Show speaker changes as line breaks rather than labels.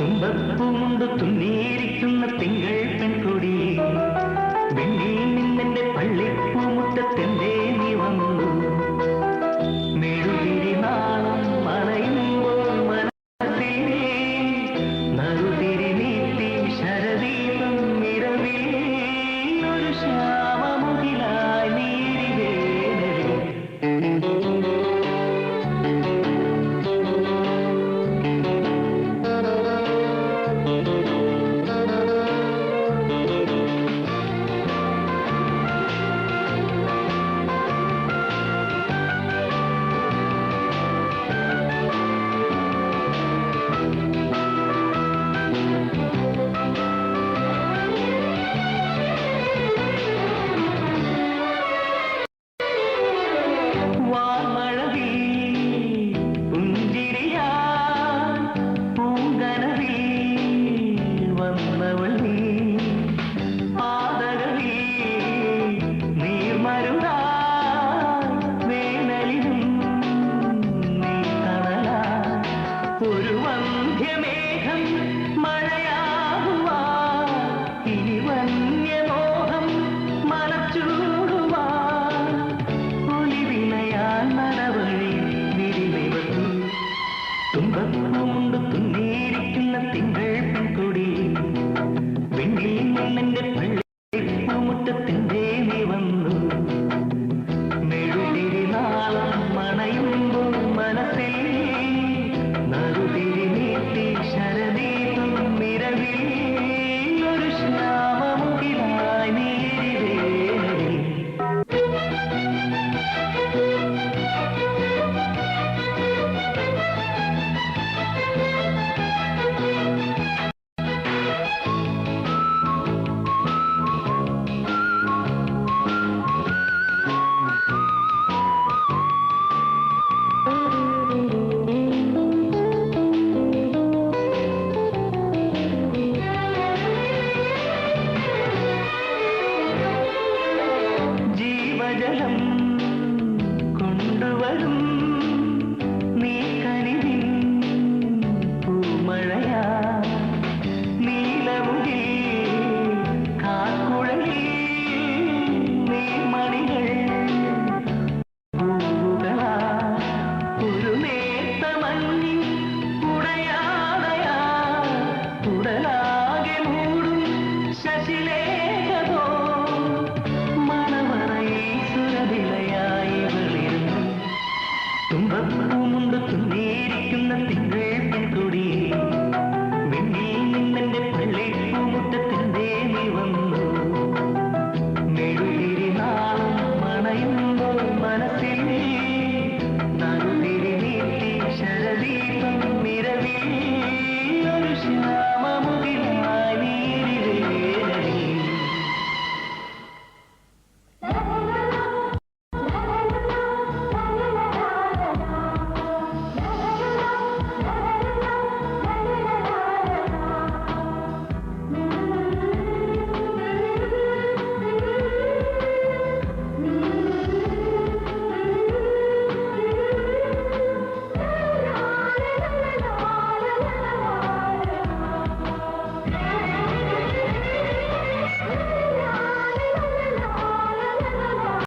തുമ്പപ്പൂമുണ്ട് തുന്നീരിക്കുന്ന തിങ്കൾ പെൺകുടി. ഒരു വന്ധ്യമേഘം മഴയാകുവാ. ഇനി വന്യമോഹം മലച്ചൂടുവാ ഒലിവിനയാൽ നടവഴി വിരിവെവത്തു തുമ്പപ്പൂമുണ്ട് തുന്നേരിക്കുന്ന തിങ്കൾ പെൺകൊടി വെണ്ണിൽ നിന്നെ പള്ളി മുറ്റത്തിന്റെ വാഴും നീ കനിവിൻ പൂമഴയാ. നീലമുടി കാക്കുഴലി നീ മണികൾ പൂവുകളാ. ഒരു നേത്തമഞ്ഞി ഉടയാതയാ ഉടലാകെ മൂടും ശശിലേ തുന്നേരിക്കുന്ന തിന്ന